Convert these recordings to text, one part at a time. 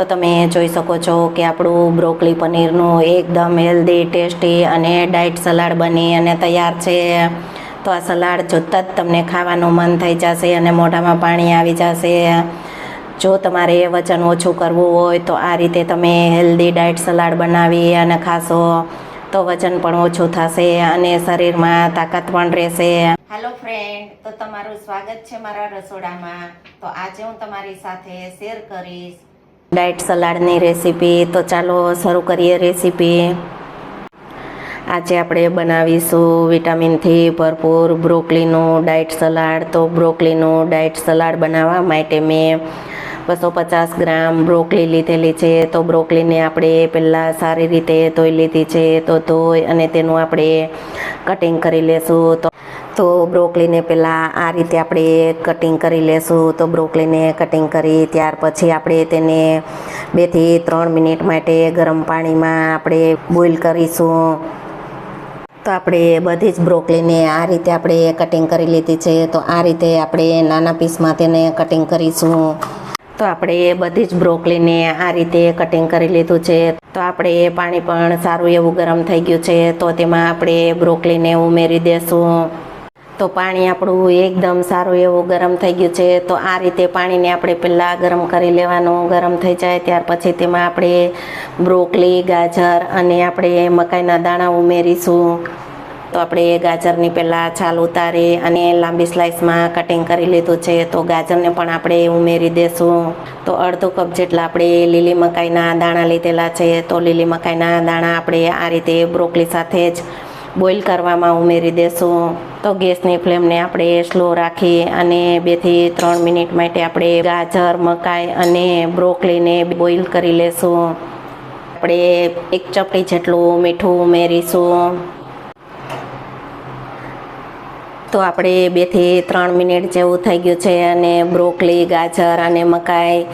તો તમે જોઈ શકો છો કે આપણું બ્રોકલી પનીરનું એકદમ હેલ્ધી ટેસ્ટી અને ડાયટ સલાડ બની અને તૈયાર છે. તો આ સલાડ જોતાં જ તમને ખાવાનું મન થઈ જશે અને મોઢામાં પાણી આવી જશે. જો તમારે વજન ઓછું કરવું હોય તો આ રીતે તમે હેલ્ધી ડાયટ સલાડ બનાવી અને ખાશો તો વજન પણ ઓછું થશે અને શરીરમાં તાકાત પણ રહેશે. હેલો ફ્રેન્ડ તો તમારું સ્વાગત છે મારા રસોડામાં. તો આજે હું તમારી સાથે શેર કરીશ ડાયટ સલાડની રેસીપી તો ચાલો શરૂ કરીએ રેસીપી. આજે આપણે બનાવીશું વિટામિનથી ભરપૂર બ્રોકલીનું ડાયટ સલાડ. તો બ્રોકલીનું ડાયટ સલાડ બનાવવા માટે મેં બસો પચાસ ગ્રામ બ્રોકલી લીધેલી છે. તો બ્રોકલીને આપણે પહેલાં સારી રીતે ધોઈ લીધી છે. તો ધોઈ અને તેનું આપણે કટિંગ કરી લેશું. તો તો બ્રોકલીને પહેલાં આ રીતે આપણે કટિંગ કરી લેશું. તો બ્રોકલીને કટિંગ કરી ત્યાર પછી આપણે તેને બેથી ત્રણ મિનિટ માટે ગરમ પાણીમાં આપણે બોઇલ કરીશું. તો આપણે બધી જ બ્રોકલીને આ રીતે આપણે કટિંગ કરી લીધી છે. તો આ રીતે આપણે નાના પીસમાં તેને કટિંગ કરીશું. તો આપણે બધી જ બ્રોકલીને આ રીતે કટિંગ કરી લીધું છે. તો આપણે પાણી પણ સારું એવું ગરમ થઈ ગયું છે. તો તેમાં આપણે બ્રોકલીને ઉમેરી દેશું. તો પાણી આપણું એકદમ સારું એવું ગરમ થઈ ગયું છે. તો આ રીતે પાણીને આપણે પહેલાં ગરમ કરી લેવાનું, ગરમ થઈ જાય ત્યાર પછી તેમાં આપણે બ્રોકલી, ગાજર અને આપણે મકાઈના દાણા ઉમેરીશું. તો આપણે ગાજરની પહેલાં છાલ ઉતારી અને લાંબી સ્લાઇસમાં કટિંગ કરી લીધું છે. તો ગાજરને પણ આપણે ઉમેરી દેશું. તો અડધો કપ જેટલા આપણે લીલી મકાઈના દાણા લીધેલા છે. તો લીલી મકાઈના દાણા આપણે આ રીતે બ્રોકલી સાથે જ બોઇલ કરવામાં ઉમેરી દેશું. તો ગેસની ફ્લેમને આપણે સ્લો રાખી અને બેથી ત્રણ મિનિટ માટે આપણે ગાજર, મકાઈ અને બ્રોકલીને બોઇલ કરી લેશું. આપણે એક ચપટી જેટલું મીઠું ઉમેરીશું. તો આપણે બેથી ત્રણ મિનિટ જેવું થઈ ગયું છે અને બ્રોકલી, ગાજર અને મકાઈ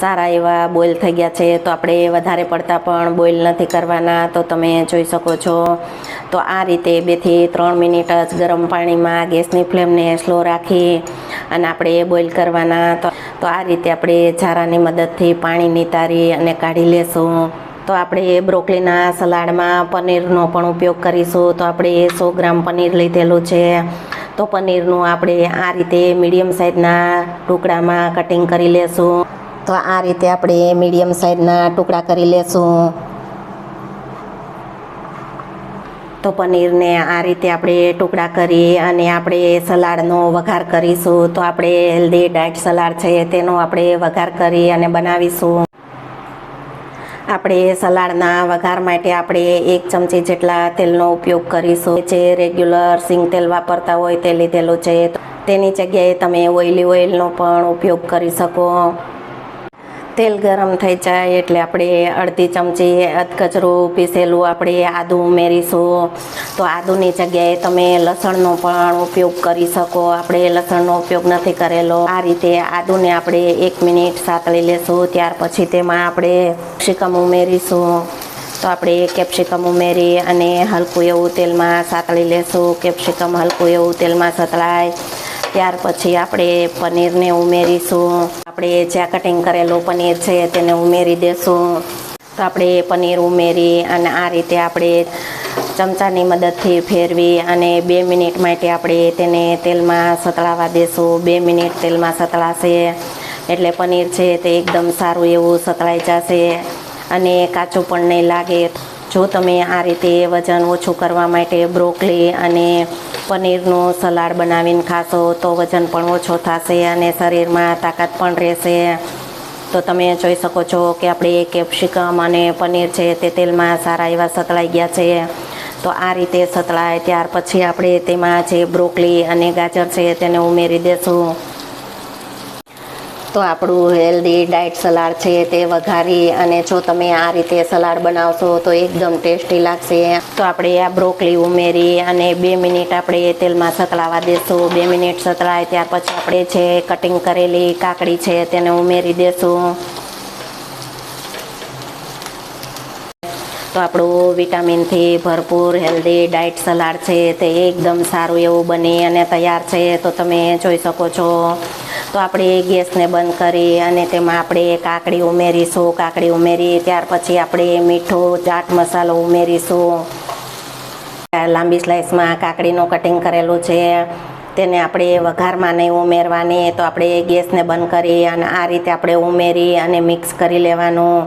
સારા એવા બોઇલ થઈ ગયા છે. તો આપણે વધારે પડતા પણ બોઇલ નથી કરવાના. તો તમે જોઈ શકો છો. તો આ રીતે બેથી ત્રણ મિનિટ જ ગરમ પાણીમાં ગેસની ફ્લેમને સ્લો રાખી અને આપણે બોઇલ કરવાના. તો તો આ રીતે આપણે ઝારાની મદદથી પાણી નિતારી અને કાઢી લેશું. તો આપણે બ્રોકલીના સલાડમાં પનીરનો પણ ઉપયોગ કરીશું. તો આપણે સો ગ્રામ પનીર લીધેલું છે. તો પનીરનું આપણે આ રીતે મીડિયમ સાઇઝના ટુકડામાં કટિંગ કરી લેશું. તો આ રીતે આપણે મીડિયમ સાઇઝના ટુકડા કરી લેશું. તો પનીરને આ રીતે આપણે ટુકડા કરી અને આપણે સલાડનો વઘાર કરીશું. તો આપણે હેલ્ધી ડાયટ સલાડ છે તેનો આપણે વઘાર કરી અને બનાવીશું. આપણે સલાડના વઘાર માટે આપણે એક ચમચી જેટલા તેલનો ઉપયોગ કરીશું. જે રેગ્યુલર સિંગ તેલ વાપરતા હોય તે લીધેલું છે. તેની જગ્યાએ તમે ઓઇલી ઓઇલનો પણ ઉપયોગ કરી શકો. તેલ ગરમ થઈ જાય એટલે આપણે અડધી ચમચી અધકચરું પીસેલું આપણે આદું ઉમેરીશું. તો આદુની જગ્યાએ તમે લસણનો પણ ઉપયોગ કરી શકો. આપણે લસણનો ઉપયોગ નથી કરેલો. આ રીતે આદુને આપણે એક મિનિટ સાતળી લેશું. ત્યાર પછી તેમાં આપણે કેપ્સિકમ ઉમેરીશું. તો આપણે કેપ્સિકમ ઉમેરી અને હલકું એવું તેલમાં સાતળી લેશું. કેપ્સિકમ હલકું એવું તેલમાં સતળાય. ત્યાર પછી આપણે પનીરને ઉમેરીશું. આપણે જ્યાં કટિંગ કરેલું પનીર છે તેને ઉમેરી દેશું. તો આપણે પનીર ઉમેરી અને આ રીતે આપણે ચમચાની મદદથી ફેરવી અને બે મિનિટ માટે આપણે તેને તેલમાં સતળાવા દેશું. બે મિનિટ તેલમાં સતળાશે. એટલે પનીર છે તે એકદમ સારું એવું સતળાઈ જશે અને કાચું પણ નહીં લાગે. જો તમે આ રીતે વજન ઓછું કરવા માટે બ્રોકલી અને પનીરનું સલાડ બનાવીને ખાશો તો વજન પણ ઓછો થશે અને શરીરમાં તાકાત પણ રહેશે. તો તમે જોઈ શકો છો કે આપણે કેપ્સિકમ અને પનીર છે તે તેલમાં સારા એવા સતળાઈ ગયા છે. તો આ રીતે સતળાય ત્યાર પછી આપણે તેમાં જે બ્રોકલી અને ગાજર છે તેને ઉમેરી દેશું. તો આપણું હેલ્ધી ડાયટ સલાડ છે તે વઘારી અને જો તમે આ રીતે સલાડ બનાવશો તો એકદમ ટેસ્ટી લાગશે. તો આપણે આ બ્રોકલી ઉમેરી અને બે મિનિટ આપણે તેલમાં સતળાવા દેશું. બે મિનિટ સતળાય ત્યાર પછી આપણે જે કટિંગ કરેલી કાકડી છે તેને ઉમેરી દેશું. તો આપણું વિટામિનથી ભરપૂર હેલ્ધી ડાયટ સલાડ છે તે એકદમ સારું એવું બની અને તૈયાર છે. તો તમે જોઈ શકો છો તો આપણે ગેસને બંધ કરી અને તેમાં આપણે કાકડી ઉમેરીશું. કાકડી ઉમેરી, ત્યાર પછી આપણે મીઠું ચાટ મસાલો ઉમેરીશું. લાંબી સ્લાઇસમાં કાકડીનું કટિંગ કરેલું છે. તેને આપણે વઘારમાં નહીં ઉમેરવાની, તો આપણે ગેસને બંધ કરી અને આ રીતે આપણે ઉમેરી અને મિક્સ કરી લેવાનું.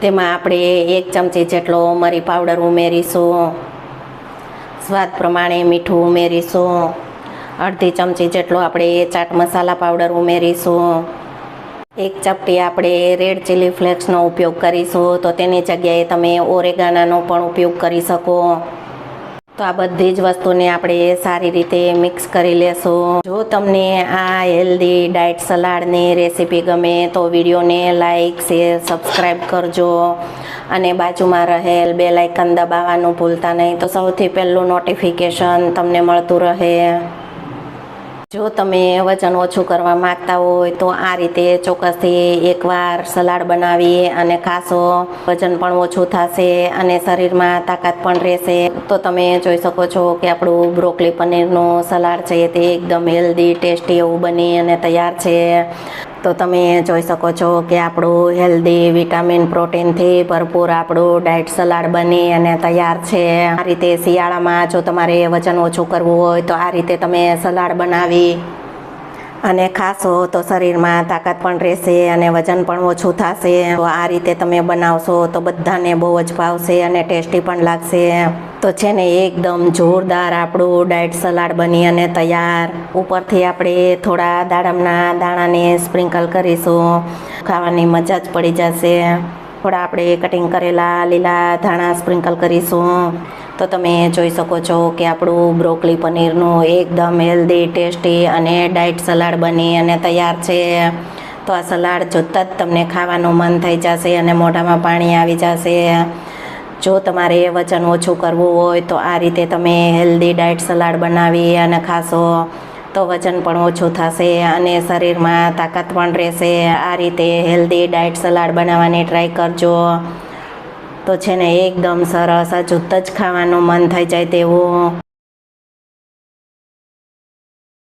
તેમાં આપણે એક ચમચી જેટલો મરી પાવડર ઉમેરીશું. સ્વાદ પ્રમાણે મીઠું ઉમેરીશું. અડધી ચમચી જેટલો આપણે ચાટ મસાલા પાવડર ઉમેરીશું. એક ચપટી આપણે રેડ ચીલી ફ્લેક્સનો ઉપયોગ કરીશું. તો તેની જગ્યાએ તમે ઓરેગાનાનો પણ ઉપયોગ કરી શકો. તો આ બધી જ વસ્તુને આપણે સારી રીતે મિક્સ કરી લેશું. જો તમને આ હેલ્ધી ડાયટ સલાડની રેસીપી ગમે તો વિડીયોને લાઇક શેર, સબસ્ક્રાઈબ કરજો. અને બાજુમાં રહેલ બે લાઇકન દબાવવાનું ભૂલતા નહીં. તો સૌથી પહેલું નોટિફિકેશન તમને મળતું રહે. જો તમે વજન ઓછું કરવા માંગતા હોય તો આ રીતે ચોક્કસથી એકવાર સલાડ બનાવી અને ખાશો. વજન પણ ઓછું થશે અને શરીરમાં તાકાત પણ રહેશે. તો તમે જોઈ શકો છો કે આપણું બ્રોકલી પનીરનું સલાડ છે તે એકદમ હેલ્ધી, ટેસ્ટી એવું બની અને તૈયાર છે. તો તમે જોઈ શકો છો કે આપણું હેલ્ધી વિટામિન પ્રોટીનથી ભરપૂર આપણું ડાયટ સલાડ બની અને તૈયાર છે. આ રીતે શિયાળામાં જો તમારે વજન ઓછું કરવું હોય તો આ રીતે તમે સલાડ બનાવી અને ખાશો તો શરીરમાં તાકાત પણ રહેશે અને વજન પણ ઓછું થશે. તો આ રીતે તમે બનાવશો તો બધાને બહુ જ ભાવશે અને ટેસ્ટી પણ લાગશે. તો છે ને એકદમ જોરદાર આપણું ડાયટ સલાડ બની અને તૈયાર. ઉપરથી આપણે થોડા દાડમના દાણાને સ્પ્રિંકલ કરીશું. ખાવાની મજા જ પડી જશે. થોડા આપણે કટિંગ કરેલા લીલા ધાણા સ્પ્રિંકલ કરીશું. તો તમે જોઈ શકો છો કે આપણું બ્રોકલી પનીરનું એકદમ હેલ્ધી, ટેસ્ટી અને ડાયટ સલાડ બની અને તૈયાર છે. તો આ સલાડ જોતાં જ તમને ખાવાનું મન થઈ જશે અને મોઢામાં પાણી આવી જશે. જો તમારે વજન ઓછું કરવું હોય તો આ રીતે તમે હેલ્ધી ડાયટ સલાડ બનાવી અને ખાશો તો વજન પણ ઓછું થશે અને શરીરમાં તાકાત પણ રહેશે. આ રીતે હેલ્ધી ડાયટ સલાડ બનાવવાની ટ્રાય કરજો. તો છે ને એકદમ સરસ, આ જ ખાવાનું મન થઈ જાય તેવું.